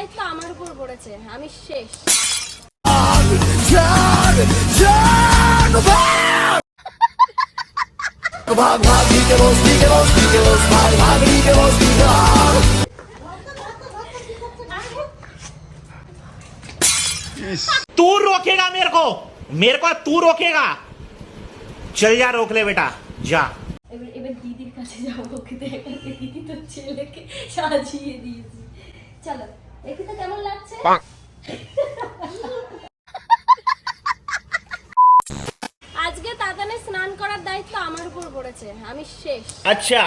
দায়িত্ব আমার উপর পড়েছে আমি শেষ तू रोकेगा मेरे को मेरे को तू रोकेगा चल जा रोक ले बेटा जा এবার এবার দিদির কাছে যাবো ওকে দেখাতে দিদি তো ছেলেকে সাজিয়ে দিয়েছি চলো দেখি কেমন লাগছে? আজকে তাতানে স্নান করার দায়িত্ব আমার উপর পড়েছে আমি শেষ। আচ্ছা।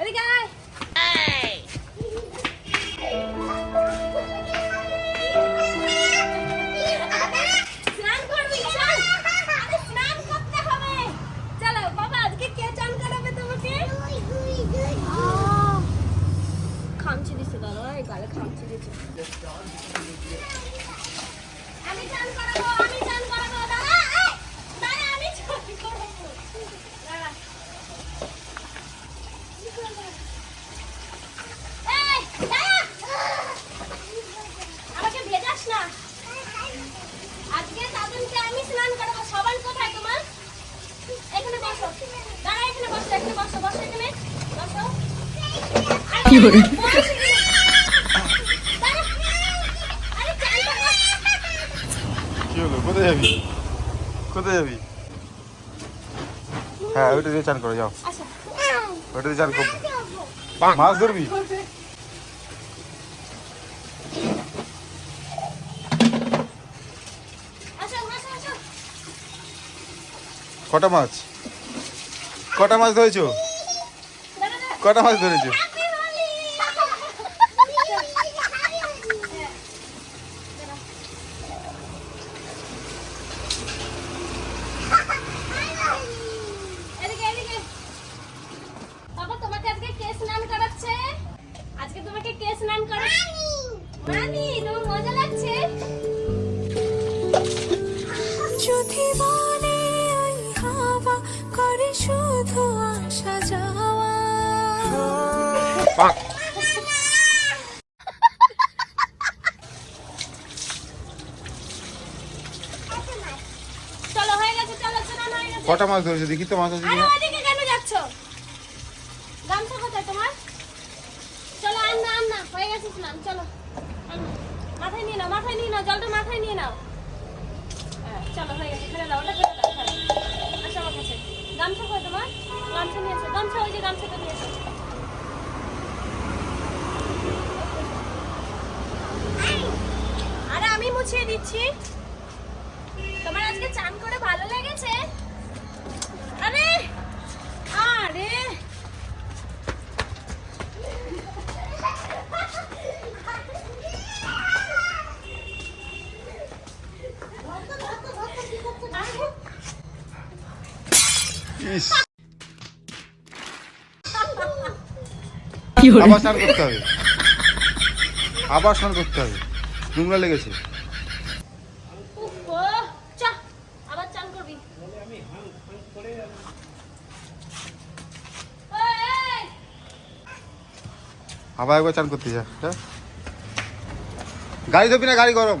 এদিকে আয়। কি করে। আরে চান করব। কি হলো? কোথায় যাবি? কোথায় যাবি? হ্যাঁ ওইটা দিয়ে চান করে যাও। আচ্ছা ওইটা দিয়ে চান করবি মাছ ধরবি? কটা মাছ? কটা মাছ ধরেছো? কটা মাছ ধরেছো? কটা মাছ ধরেছো? দেখি তো মাছ আছে আরে ওদিকে কেন যাচ্ছ? গামছা কোথায় তোমার? চলো আন না আন না হয়ে গেছে স্নান চলো। মাথায় নিয়ে নাও মাথায় নিয়ে নাও জলটা মাথায় নিয়ে নাও। হ্যাঁ, চলো হয়ে গেছে ফেলে দাও ওটা ফেলে দাও হ্যাঁ। আসো আমার কাছে। গামছা কোথায় তোমার? গামছা নিয়ে গামছা ওই যে নিয়ে এসো আরে আমি মুছিয়ে দিচ্ছি। তোমার আজকে চান করে ভালো লেগেছে আরে আরে ইস আবার স্নান করতে হবে। আবার স্নান করতে হবে। নোংরা লেগেছে। আবার একবার চান করতে যা যা। গাড়ি ধরবি না গাড়ি গরম।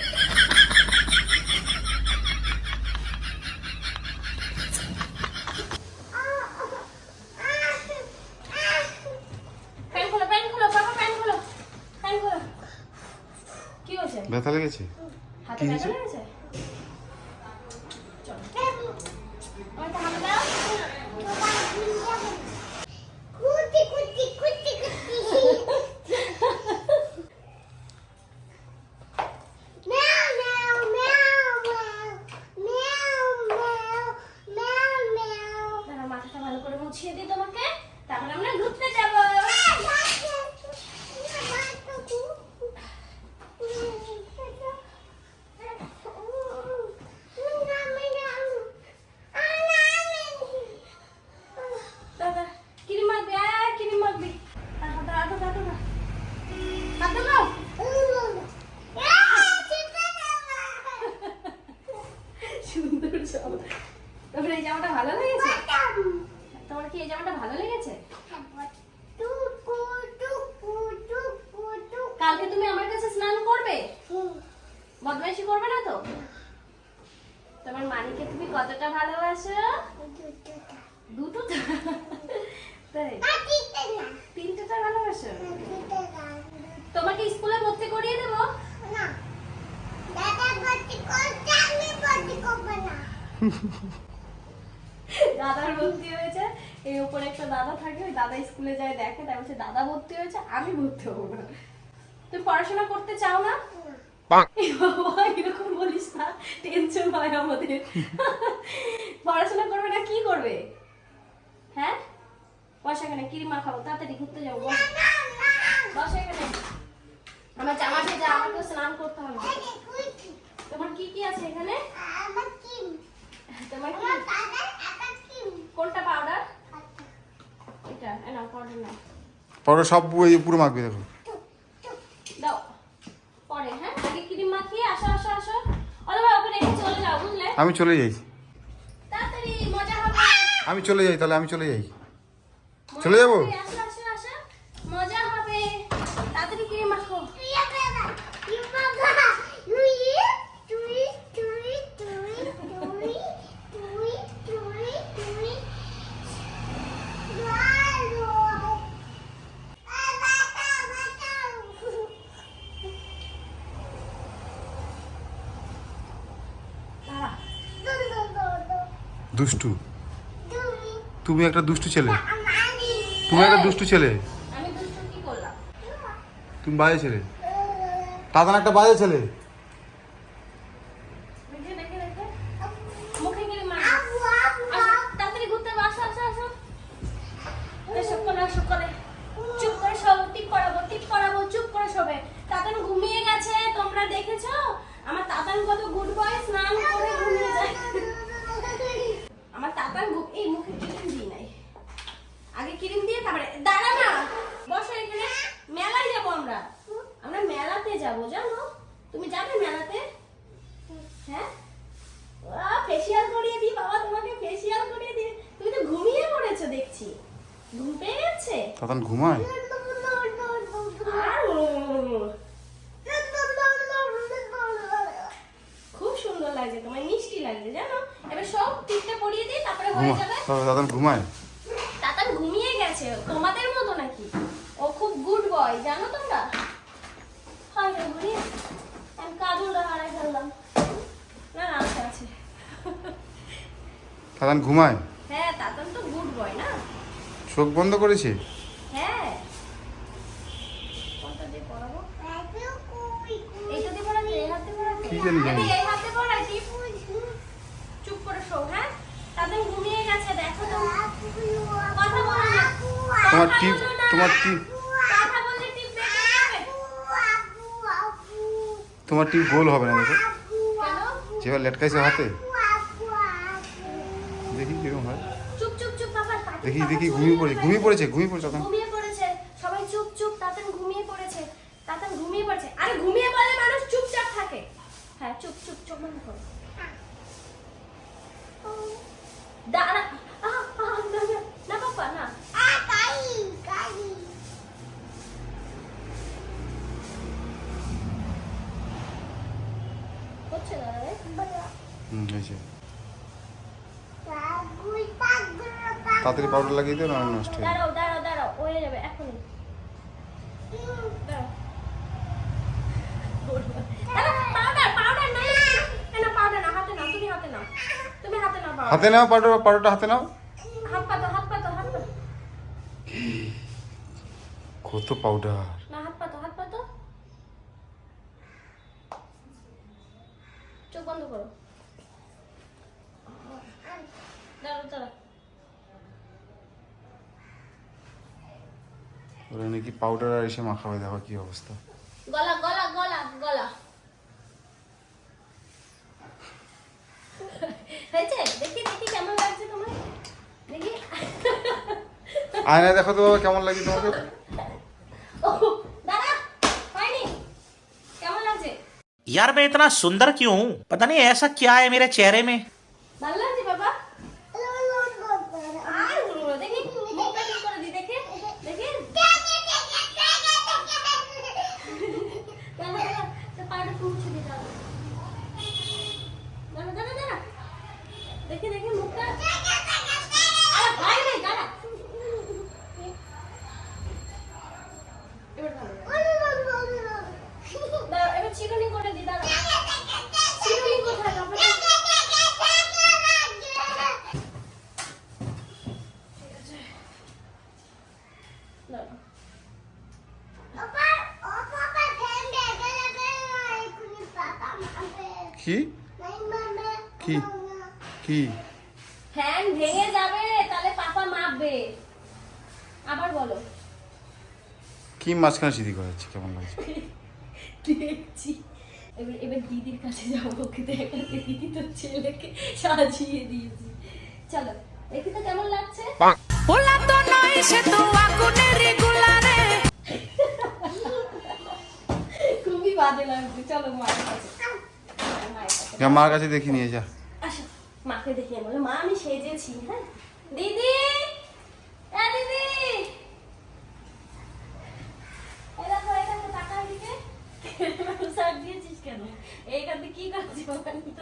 জামা এই জামাটা ভালো লেগেছে? তোমার কি এই জামাটা ভালো লেগেছে? কালকে তুমি আমার কাছে স্নান করবে? বদমাইশি করবে না তো? তোমার মানিকে তুমি কতটা ভালোবাসো? দুটো? তাই? তিনটেটা। ভালোবাসো? তোমাকে স্কুলে ভর্তি করিয়ে দেবো? দাদার ভর্তি হয়েছে। এই উপরে একটা দাদা থাকে ওই দাদা স্কুলে যায় দেখে তাই বলছে দাদা ভর্তি হয়েছে আমি ভর্তি হব না। তুমি পড়াশোনা করতে চাও না? এরকম বলিস না টেনশন হয় আমাদের। পড়াশোনা করবে না কি করবে? হ্যাঁ? বস এখানে কিরিমা খাব তাড়াতাড়ি ঘুরতে যাব বস। এখানে আমার জামা ভেজা আমাকে স্নান করতে হবে। তোমার কি কি আছে এখানে? তোমার কি কোনটা পাউডার এটা এ পাউডার নাও। পরে সব ওই পুরো মাখবে দেখো দাও। পরে হ্যাঁ? আগে ক্রিম মাখিয়ে আসো আসো আসো। অরে ওকে রেখে চলে যাও বুঝলে? আমি চলে যাই। তাড়াতাড়ি মজা হবে। আমি চলে যাই তাহলে আমি চলে যাই। চলে যাব? হবে, আসো আসো আসো মজা হবে তাড়াতাড়ি ক্রিম মাখো দাঁড়া দুষ্টু। তুমি। একটা দুষ্টু ছেলে। তুমি একটা দুষ্টু ছেলে। আমি দুষ্টু কি করলাম? তুমি। বাজে ছেলে। দাদা একটা বাজে ছেলে রেখে রেখে রেখে মুখে ক্রিম মাখো আসো, তাড়াতাড়ি ঘুরতে হবে, আসো আসো আসো এসব করে এসব করে চুপ করে সব টিপ করাবো টিপ করাবো চুপ করে শোবে তাতান ঘুমিয়ে গেছে তোমরা দেখেছ আমার তাতান কত গুড বয় স্নান করে ঘুমিয়ে যায় আমার তাতান ঘু- এই মুখে ক্রিম দিই নাই আগে ক্রিম দিয়ে তারপরে দাঁড়া না বসো এখানে মেলায় যাব আমরা আমরা মেলাতে যাব জানো তুমি যাবে মেলাতে হ্যাঁ ফেসিয়াল করিয়ে দিই বাবা তোমাকে ফেসিয়াল করিয়ে দিই তুমি তো ঘুমিয়ে পড়েছো দেখছি ঘুম পেয়ে গেছে দাদান ঘুমায় আর খুব সুন্দর লাগছে তোমার মিষ্টি লাগছে জানো? এবার সব টিপটা পরিয়ে দিই তারপরে হয়ে যাবে। দাদান ঘুমায়। তাতান ঘুমিয়ে গেছে তোমাদের মতো নাকি? ও খুব গুড বয় জানো তোমরা? হয় রে ঘুরিয়ে। আমি কাজলটা হারাই ফেললাম। না না আছে আছে। দাদান ঘুমায়? হ্যাঁ তাতান তো গুড বয় না? চোখ বন্ধ করেছে? হ্যাঁ। কোনটা দিয়ে পড়াবো? এইটা দিয়ে পড়াবি এই হাতে পড়াবি? কি জানি জানি। এই হাতে পড়াই টিপ চুপ করে শো হ্যাঁ তাদের ঘুমিয়ে গেছে দেখো তো কথা বলো না তোমার টিপ তোমার টিপ তোমার টিপ গোল হবে না দেখো। যেবার যেভাবে লেটকাইছে হাতে। দেখি কীরকম হয়। দেখি দেখি ঘুমিয়ে পড়ে ঘুমিয়ে পড়েছে ঘুমিয়ে পড়েছে তখন ঘুমিয়ে পড়েছে সবাই চুপ চুপ তাতান ঘুমিয়ে পড়েছে তাতান ঘুমিয়ে পড়েছে আরে ঘুমিয়ে পড়লে মানুষ চুপচাপ থাকে হ্যাঁ চুপ চুপ চুপ বন্ধ করো দাঁড়া আহ, আহ, না, না, না বাবা না হচ্ছে না রে হুম হয়েছে তাড়াতাড়ি পাউডার লাগিয়ে দিও না নষ্ট হয়ে দাঁড়াও দাঁড়াও দাঁড়াও হয়ে যাবে এখনই। হাতে নাও পাউডার হাতে নাও পাউডার পাউডারটা হাতে নাও কত পাউডার না হাত পাতো হাত পাতো চোখ বন্ধ করো দাঁড়াও দাঁড়াও ওরা নাকি পাউডার আর এসে মাখাবে দেখো কি অবস্থা গলা গলা গলা গলা হয়েছে দেখি দেখি কেমন লাগছে তোমার দেখি আয়নায় দেখো তো বাবা কেমন লাগে তোমাকে ও দাদা হয়নি কেমন লাগছে यार मैं इतना सुंदर क्यों हूँ पता नहीं ऐसा क्या है मेरे चेहरे में মাঝখানে সিদ্ধি করাচ্ছি কেমন লাগছে? দেখছি। এবার এবার দিদির কাছে যাব ওকে দেখাতে। দিদি তো ছেলেকে সাজিয়ে দিয়েছি। চলো দেখি তো কেমন লাগছে। ওলা তো নয় সে তো আগুনের রেগুলারে খুবই বাজে লাগছে। চলো মায়ের কাছে মার কাছে দেখি নিয়ে যা। আসো মাকে দেখিয়ে বলে মা আমি সেজেছি হ্যাঁ? দিদি এ দিদি এই দেখো, এই দেখো, টাকা এদিকে। শাক দিয়েছিস কি কাজ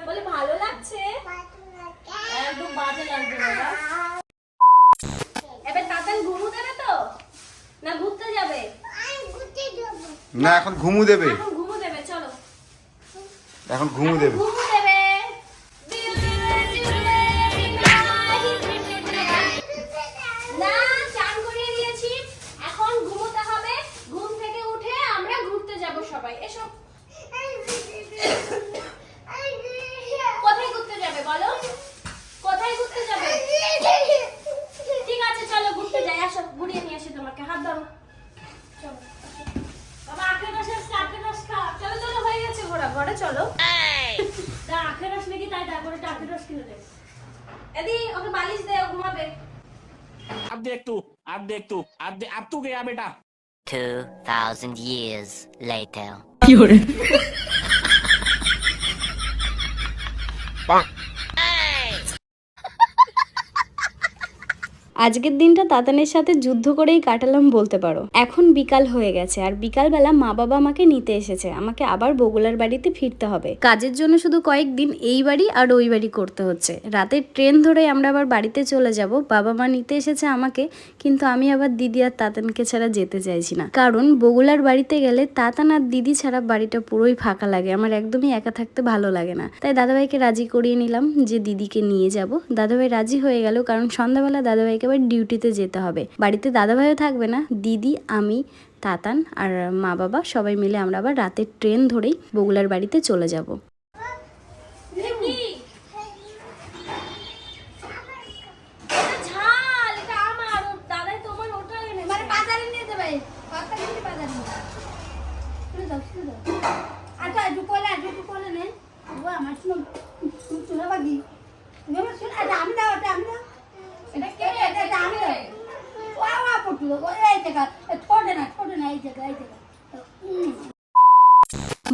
বলে ভালো লাগছে। একদম বাজে লাগছে বাবা এবার তাতান ঘুমু দেবে তো? না ঘুরতে যাবে? না এখন ঘুমু দেবে। এখন ঘুমু দেবে চলো। এখন ঘুমু দেবে। 2,000 years later. আজকের দিনটা তাতানের সাথে যুদ্ধ করেই কাটালাম বলতে পারো। এখন বিকাল হয়ে গেছে আর বিকালবেলা মা বাবা আমাকে নিতে এসেছে। আমাকে আবার বগুলার বাড়িতে ফিরতে হবে। কাজের জন্য শুধু কয়েকদিন এই বাড়ি আর ওই বাড়ি করতে হচ্ছে। রাতের ট্রেন ধরে আমরা আবার বাড়িতে চলে যাব। বাবা মা নিতে এসেছে আমাকে, কিন্তু আমি আবার দিদি আর তাতানকে ছাড়া যেতে চাইছি না। কারণ বগুলার বাড়িতে গেলে তাতান আর দিদি ছাড়া বাড়িটা পুরোই ফাঁকা লাগে। আমার একদমই একা থাকতে ভালো লাগে না। তাই দাদাভাইকে রাজি করিয়ে নিলাম যে দিদিকে নিয়ে যাব। দাদাভাই রাজি হয়ে গেল কারণ সন্ধ্যাবেলা দাদাভাইকে আবার ডিউটিতে যেতে হবে। বাড়িতে দাদাভাইও থাকবে না দিদি আমি তাতান আর মা বাবা সবাই মিলে আমরা আবার রাতের ট্রেন ধরেই বগুলার বাড়িতে চলে যাব। আমি দাও আমি দাও।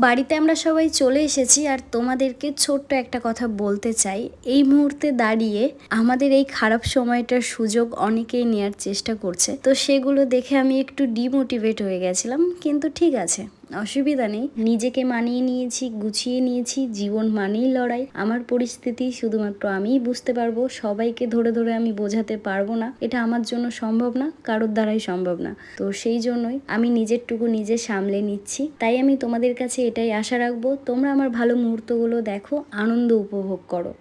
বাড়িতে আমরা সবাই চলে এসেছি আর তোমাদেরকে ছোট্ট একটা কথা বলতে চাই। এই মুহূর্তে দাঁড়িয়ে আমাদের এই খারাপ সময়টার সুযোগ অনেকেই নেওয়ার চেষ্টা করছে। তো সেগুলো দেখে আমি একটু ডিমোটিভেট হয়ে গেছিলাম, কিন্তু ঠিক আছে। অসুবিধা নেই। নিজেকে মানিয়ে নিয়েছি গুছিয়ে নিয়েছি জীবন মানেই লড়াই। আমার পরিস্থিতি শুধুমাত্র আমিই বুঝতে পারব সবাইকে ধরে ধরে আমি বোঝাতে পারব না। এটা আমার জন্য সম্ভব না কারোর দ্বারাই সম্ভব না। তো সেই জন্যই আমি নিজেরটুকু নিজে সামলে নিচ্ছি। তাই আমি তোমাদের কাছে এটাই আশা রাখব তোমরা আমার ভালো মুহূর্তগুলো দেখো আনন্দ উপভোগ করো.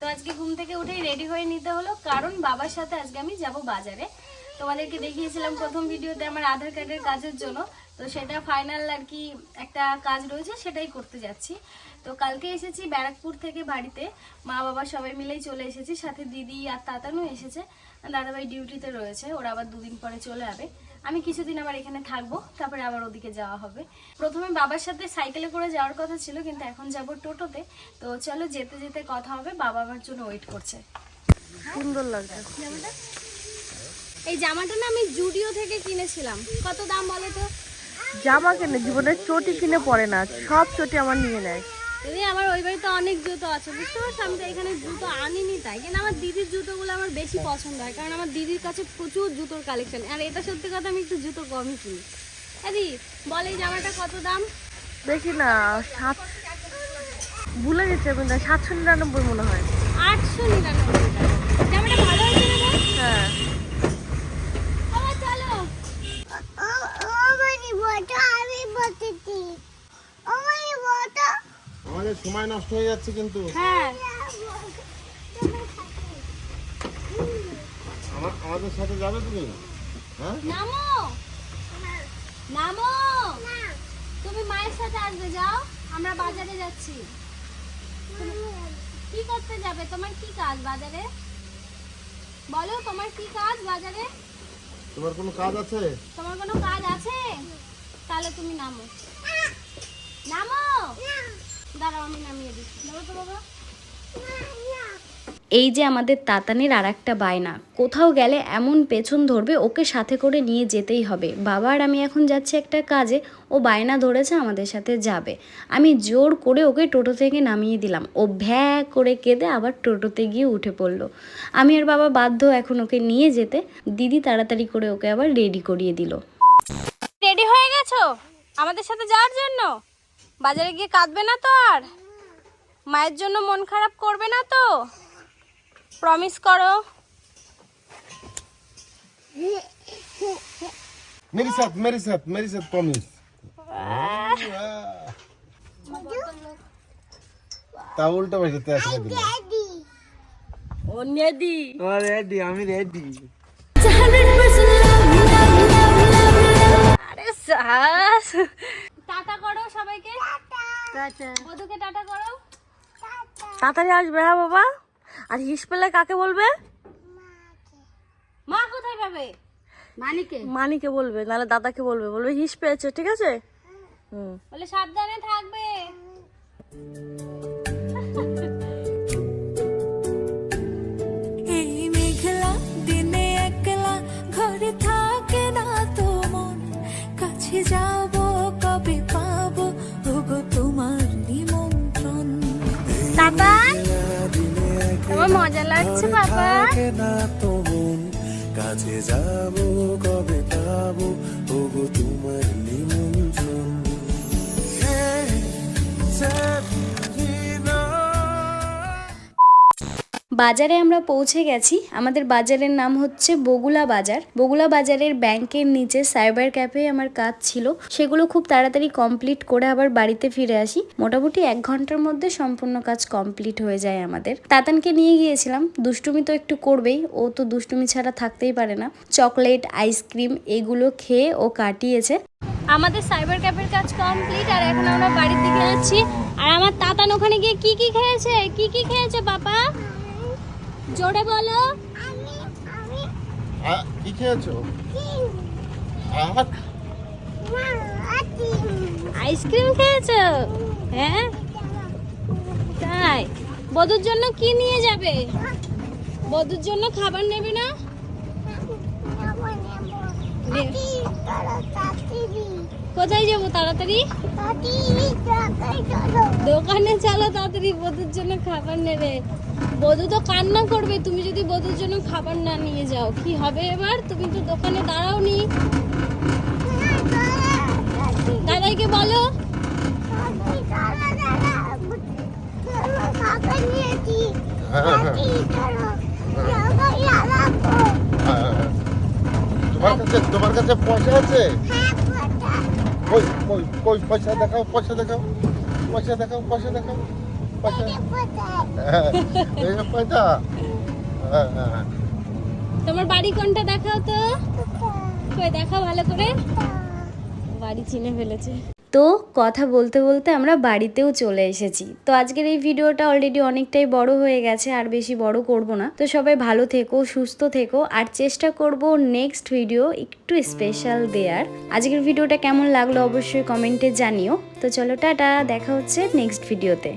তো আজকে ঘুম থেকে উঠেই রেডি হয়ে নিতে হলো কারণ বাবার সাথে আজকে আমি যাব বাজারে। তোমাদেরকে দেখিয়েছিলাম প্রথম ভিডিওতে আমার আধার কার্ডের কাজের জন্য। তো সেটা ফাইনাল আর কি একটা কাজ রয়েছে সেটাই করতে যাচ্ছি। তো কালকে এসেছি ব্যারাকপুর থেকে বাড়িতে। মা বাবা সবাই মিলেই চলে এসেছি সাথে দিদি আর তাতানও এসেছে। দাদাভাই ডিউটিতে রয়েছে ওরা আবার দুদিন পরে চলে যাবে। আমি কিছুদিন আবার এখানে থাকব তারপরে আবার ওদিকে যাওয়া হবে। প্রথমে বাবার সাথে সাইকেলে করে যাওয়ার কথা ছিল কিন্তু এখন যাব টোটোতে। তো চলো যেতে যেতে কথা হবে বাবা আমার জন্য ওয়েট করছে। সুন্দর লাগছে। এই জামাটা না আমি জুডিও থেকে কিনেছিলাম। কত দাম বলো তো? জামা কিনে জীবনের চটি কিনে পরে না সব চটি আমার নিয়ে নেয়। দিদি আমার ওই বাড়িতে অনেক জুতো আছে বুঝতে পারছ? আমি তো এখানে জুতো আনিনি তাই কিন্তু আমার দিদির জুতোগুলো আমার বেশি পছন্দ হয় কারণ আমার দিদির কাছে প্রচুর জুতোর কালেকশন। আর এটা সত্যি কথা আমি একটু জুতো কমই কিনি। দিদি বল জামাটা কত দাম? বেশি না সাত ভুলে গেছে কিন্তু সাতশো নিরানব্বই মনে হয়। আটশো নিরানব্বই জামাটা ভালো হয়েছে হ্যাঁ। আমাদের সময় নষ্ট হয়ে যাচ্ছে কিন্তু। হ্যাঁ। আমাদের সাথে যাবে তুমি? হ্যাঁ? নামো। নামো। তুমি মায়ের সাথে আসবে যাও। আমরা বাজারে যাচ্ছি। কি করতে যাবে? তোমার কি কাজ বাজারে? বলো তোমার কি কাজ বাজারে? তোমার কোনো কাজ আছে? তোমার কোনো কাজ আছে? তাহলে তুমি নামো। নামো? দাঁড়াও, আমি নামিয়ে দিচ্ছি। তো বাবা। এই যে আমাদের তাতানের আর একটা বায়না, কোথাও গেলে এমন পেছন ধরবে, ওকে সাথে করে নিয়ে যেতেই হবে। বাবা আর আমি এখন যাচ্ছি একটা কাজে, ও বায়না ধরেছে, আমাদের সাথে যাবে। আমি জোর করে ওকে টোটো থেকে নামিয়ে দিলাম। ও ভ্যা করে কেঁদে আবার টোটোতে গিয়ে উঠে পড়ল। আমি আর বাবা বাধ্য এখন ওকে নিয়ে যেতে, দিদি তাড়াতাড়ি করে ওকে আবার রেডি করিয়ে দিল। রেডি হয়ে গেছো? আমাদের সাথে যাওয়ার জন্য? বাজারে গিয়ে কাঁদবে না তো আর? মায়ের জন্য মন খারাপ করবে না তো? প্রমিস করো। মেরি মেরি প্রমিস তা উল্টো ও নেদি ও আমি রেডি আরে সাস টাটা করো সবাইকে। বধুকে টাটা করো। তাড়াতাড়ি আসবে হ্যাঁ বাবা। আর হিস পেলে কাকে বলবে? মা কোথায় পাবে? মানিকে। মানিকে বলবে নাহলে দাদাকে বলবে। বলবে হিস পেয়েছে ঠিক আছে? হুম। বলে সাবধানে থাকবে। তোমার মজা লাগছে বাবা। কাছে যাব কবে পাবো? ওগো তোমার নিমন্ত্রণ। বাজারে আমরা পৌঁছে গেছি। আমাদের বাজারের নাম হচ্ছে বগুলা বাজার। বগুলা বাজারের ব্যাংকের নিচে সাইবার ক্যাফে আমার কাজ ছিল। সেগুলো খুব তাড়াতাড়ি কমপ্লিট করে আবার বাড়িতে ফিরে আসি। মোটামুটি এক ঘণ্টার মধ্যে সম্পূর্ণ কাজ কমপ্লিট হয়ে যায় আমাদের। তাতানকে নিয়ে গিয়েছিলাম। দুষ্টুমি তো একটু করবেই। ও তো দুষ্টুমি ছাড়া থাকতেই পারে না। চকলেট, আইসক্রিম এগুলো খেয়ে ও কাটিয়েছে। আমাদের সাইবার ক্যাফের কাজ কমপ্লিট আর এখন আমরা বাড়ির দিকে যাচ্ছি। আর আমার তাতান ওখানে গিয়ে কি কি খেয়েছে? কি কি খেয়েছে, বাবা? জোরে বলো। কি খেয়েছো? আইসক্রিম খেয়েছো? হ্যাঁ? তাই। বধুর জন্য কি নিয়ে যাবে? বধুর জন্য খাবার নেবে না? কোথায় যাব তাড়াতাড়ি? দোকানে চলো তাড়াতাড়ি বধুর জন্য খাবার নেবে। বধু তো কান্না করবে তুমি যদি বধুর জন্য খাবার না নিয়ে যাও কি হবে এবার? তুমি তো দোকানে দাঁড়াও নি দাদাইকে বলো। তোমার কাছে তোমার কাছে পয়সা আছে? কই কই কই পয়সা দেখাও পয়সা দেখাও পয়সা দেখাও পয়সা দেখাও। তোমার বাড়ি কোনটা দেখাও তো? কই দেখাও ভালো করে। বাড়ি চিনে ফেলেছে। তো কথা বলতে বলতে আমরা বাড়িতেও চলে এসেছি। তো আজকের এই ভিডিওটা অলরেডি অনেকটাই বড় হয়ে গেছে আর বেশি বড় করব না। তো সবাই ভালো থেকো সুস্থ থেকো আর চেষ্টা করব নেক্সট ভিডিও একটু স্পেশাল দেয়ার। আজকের ভিডিওটা কেমন লাগল অবশ্যই কমেন্টে জানিও। তো চলো টাটা দেখা হচ্ছে নেক্সট ভিডিওতে